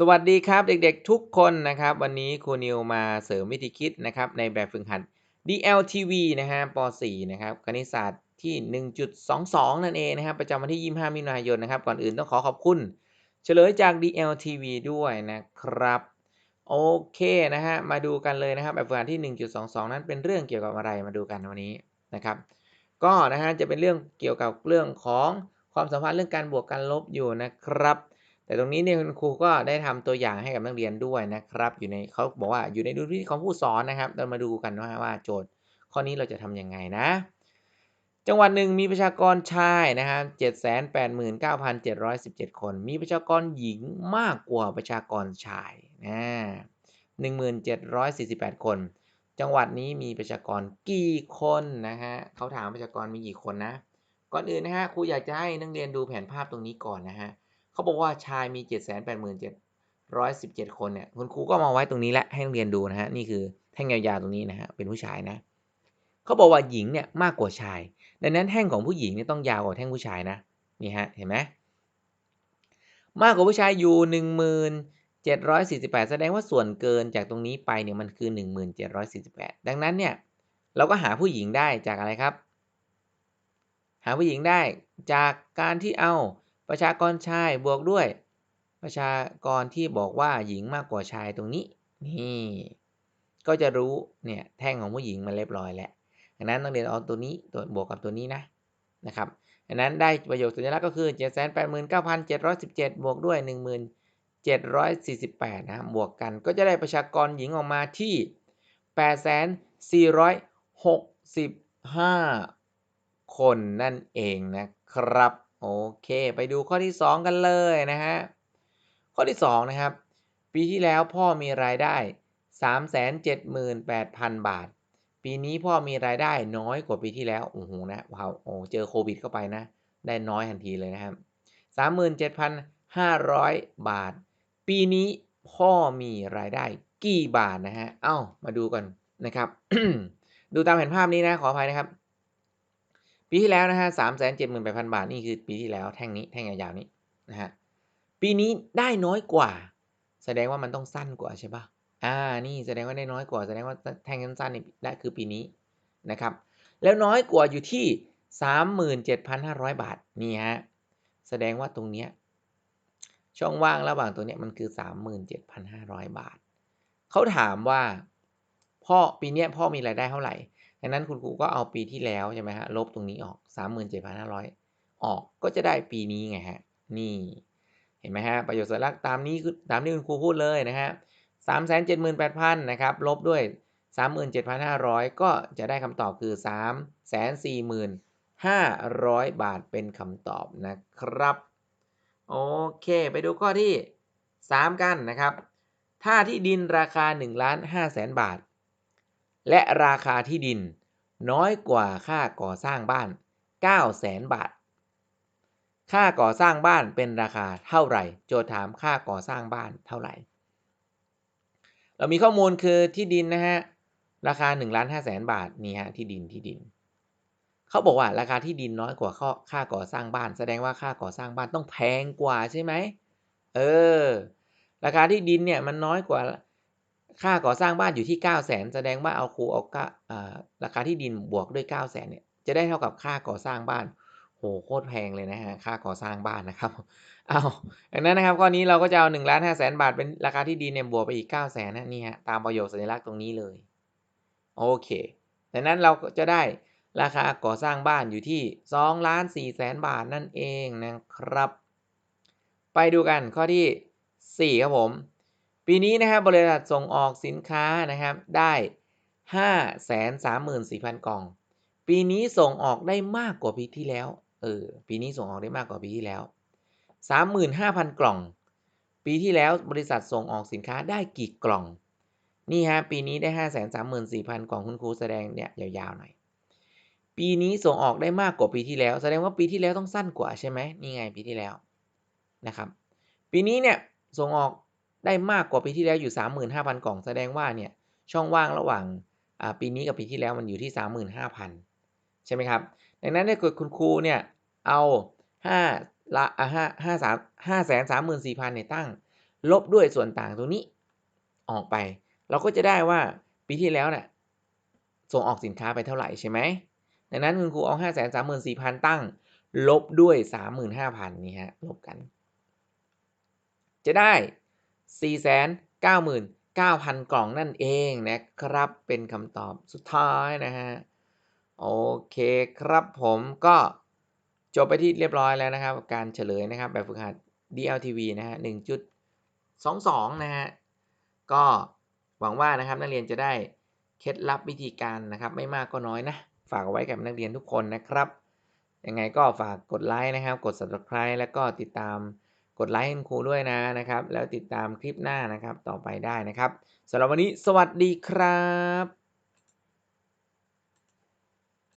สวัสดีครับเด็กๆทุกคนนะครับ วันนี้ครูนิวมาเสริมวิธีคิดนะครับในแบบฝึกหัด DLTV นะฮะป .4 นะครับคณิตศาสตร์ที่ 1.22 นั่นเองนะครับ ประจำวันที่ 25 มิถุนายนนะครับ ก่อนอื่นต้องขอขอบคุณ เฉลยจาก DLTV ด้วยนะครับ โอเคนะฮะมาดูกันเลยนะครับ แบบฝึกหัดที่ 1.22 นั้นเป็นเรื่องเกี่ยวกับอะไรมาดูกันวันนี้นะครับ ก็นะฮะจะเป็นเรื่องเกี่ยวกับเรื่องของความสัมพันธ์เรื่องการบวกการลบอยู่นะครับ แต่ตรงนี้เนี่ยคุณครูก็ได้ทำตัวอย่างให้กับนักเรียนด้วยนะครับ อยู่ในเขาบอกว่าอยู่ในดุลพินิจของผู้สอนนะครับ เรามาดูกันว่าว่าโจทย์ ข้อนี้เราจะทำยังไงนะ จังหวัดหนึ่งมีประชากรชายนะครับ789,717คน มีประชากรหญิงมากกว่าประชากรชายนะ1748คน จังหวัดนี้มีประชากรกี่คนนะฮะเขาถามประชากรมีกี่คนนะ ก่อนอื่นนะฮะครูอยากจะให้นักเรียนดูแผนภาพตรงนี้ก่อนนะฮะ เขาบอกว่าชายมี 7 8 7 1 7 คนเนี่ยคุณครูก็มาไว้ตรงนี้และให้นักเรียนดูนะฮะนี่คือแท่งยาวๆตรงนี้นะฮะเป็นผู้ชายนะเขาบอกว่าหญิงเนี่ยมากกว่าชาย ดังนั้นแท่งของผู้หญิงเนี่ยต้องยาวกว่าแท่งผู้ชายนะนี่ฮะเห็นไหมมากกว่าผู้ชายอยู่ 1748 แสดงว่าส่วนเกินจากตรงนี้ไปเนี่ยมันคือ 1748 ดังนั้นเนี่ยเราก็หาผู้หญิงได้จากอะไรครับ หาผู้หญิงได้จากการที่เอา ประชากรชายบวกด้วย ประชากรที่บอกว่าหญิงมากกว่าชายตรงนี้ นี่ ก็จะรู้เนี่ยแท่งของผู้หญิงมันเรียบร้อยแล้วดังนั้นต้องเรียนเอาตัวนี้ตัวบวกกับตัวนี้นะนะครับดังนั้นได้ประโยคสัญลักษณ์ก็คือ789,717 บวกด้วย 1748 นะครับบวกกันก็จะได้ประชากรหญิงออกมาที่ 8,465 คนนั่นเองนะครับ โอเคไปดูข้อที่ 2 กันเลยนะฮะ ข้อที่ 2 นะครับ ปีที่แล้วพ่อมีรายได้ 378,000 บาท ปีนี้พ่อมีรายได้น้อยกว่าปีที่แล้ว โอ้โหนะว้าวโอ้เจอโควิดเข้าไปนะ ได้น้อยทันทีเลยนะครับ 37,500 บาท ปีนี้พ่อมีรายได้กี่บาทนะฮะ เอ้ามาดูกันนะครับ ดูตามแผนภาพนี้นะขออภัยนะครับ ปีที่แล้วนะฮะสามแสนเจ็ดหมื่นแปดพันบาทนี่คือปีที่แล้วแท่งนี้แท่งยาวๆนี้นะฮะปีนี้ได้น้อยกว่า แสดงว่ามันต้องสั้นกว่าใช่ปะอ่านี่แสดงว่าได้น้อยกว่าแสดงว่าแท่งสั้นๆนี่ได้คือปีนี้นะครับ แล้วน้อยกว่าอยู่ที่สามหมื่นเจ็ดพันห้าร้อยบาทนี่ฮะแสดงว่าตรงเนี้ยช่องว่างระหว่างตัวเนี้ยมันคือสามหมื่นเจ็ดพันห้าร้อยบาทเขาถามว่าพ่อปีเนี้ยพ่อมีรายได้เท่าไหร่ ดังนั้นคุณครูก็เอาปีที่แล้วใช่ไหมฮะลบตรงนี้ออกสามหมื่นเจ็ดพันห้าร้อยออกก็จะได้ปีนี้ไงฮะนี่เห็นไหมฮะประโยชน์สัญลักษณ์ตามนี้คือตามที่คุณครูพูดเลยนะฮะสามแสนเจ็ดหมื่นแปดพันนะครับลบด้วยสามหมื่นเจ็ดพันห้าร้อยก็จะได้คำตอบคือสามแสนสี่หมื่นห้าร้อยบาทเป็นคำตอบนะครับ โอเค ไปดูข้อที่สามกันนะครับ ถ้าที่ดินราคา1ล้าน5แสนบาท และราคาที่ดิน น้อยกว่าค่าก่อสร้างบ้าน9แสนบาท ค่าก่อสร้างบ้านเป็นราคาเท่าไหร่ โจทย์ถามค่าก่อสร้างบ้านเท่าไหร่ เรามีข้อมูลคือที่ดินนะฮะ ราคา1ล้าน5แสนบาทนี่ฮะที่ดินที่ดิน เขาบอกว่าราคาที่ดินน้อยกว่าค่าก่อสร้างบ้าน แสดงว่าค่าก่อสร้างบ้านต้องแพงกว่าใช่ไหมเออ ราคาที่ดินเนี่ยมันน้อยกว่า ค่าก่อสร้างบ้านอยู่ที่ 9 0 0 0 0 0แสดงว่าเอาครูเอาราคาที่ดินบวกด้วย9 0 0 0 0 0เนี่ยจะได้เท่ากับค่าก่อสร้างบ้านโหโคตรแพงเลยนะฮะค่าก่อสร้างบ้านนะครับเอาดังนั้นนะครับข้อนี้เราก็จะเอา1ล้าน5แสนบาทเป็นราคาที่ดินเนี่ยบวกไปอีก9 0 0 0 0 0นะนี่ฮะตามประโยคสัญลักษณ์ตรงนี้เลยโอเคดังนั้นเราก็จะได้ราคาก่อสร้างบ้านอยู่ที่2ล้าน4แสนบาทนั่นเองนะครับ ไปดูกันข้อที่ 4 ครับผม ปีนี้นะครับบริษัทส่งออกสินค้านะครับได้ 5 3 4 0 0 0 กล่อง ปีนี้ส่งออกได้มากกว่าปีที่แล้ว เออ ปีนี้ส่งออกได้มากกว่าปีที่แล้ว 35,000 กล่อง ปีที่แล้วบริษัทส่งออกสินค้าได้กี่กล่อง นี่ฮะปีนี้ได้ 5 3 4 0 0 0 กล่องคุณครูแสดงเนี่ยยาวๆหน่อย ปีนี้ส่งออกได้มากกว่าปีที่แล้ว แสดงว่าปีที่แล้วต้องสั้นกว่าใช่ไหมนี่ไงปีที่แล้วนะครับ ปีนี้เนี่ยส่งออก ได้มากกว่าปีที่แล้วอยู่ 35,000 กล่องแสดงว่าเนี่ยช่องว่างระหว่างปีนี้กับปีที่แล้วมันอยู่ที่ 35,000 ใช่ไหมครับ ดังนั้นถ้าเกิดคุณครูเนี่ยเอา5ละ5 5 3 5 3 4 0 0 0เนี่ยตั้ง ลบด้วยส่วนต่างตรงนี้ออกไป เราก็จะได้ว่าปีที่แล้วเนี่ยส่งออกสินค้าไปเท่าไหร่ใช่ไหมดังนั้นคุณครูเอาห้าแสนสามหมื่นสี่พันตั้ง ลบด้วยสามหมื่นห้าพันนี่ฮะ ลบกัน จะได้ สี่แสนเก้าหมื่นเก้าพันกล่องนั่นเองนะครับ เป็นคำตอบสุดท้ายนะฮะ โอเคครับผมก็จบไปที่เรียบร้อยแล้วนะครับกับ การเฉลยนะครับแบบฝึกหัด DLTV นะฮะ1.22 นะฮะ ก็หวังว่านะครับนักเรียนจะได้เคล็ดลับวิธีการนะครับ ไม่มากก็น้อยนะ ฝากเอาไว้กับนักเรียนทุกคนนะครับยังไงก็ฝากกดไลค์นะครับ กด subscribe แล้วก็ติดตาม กดไลค์ให้ครูด้วยนะนะครับ แล้วติดตามคลิปหน้านะครับต่อไปได้นะครับสำหรับวันนี้สวัสดีครับ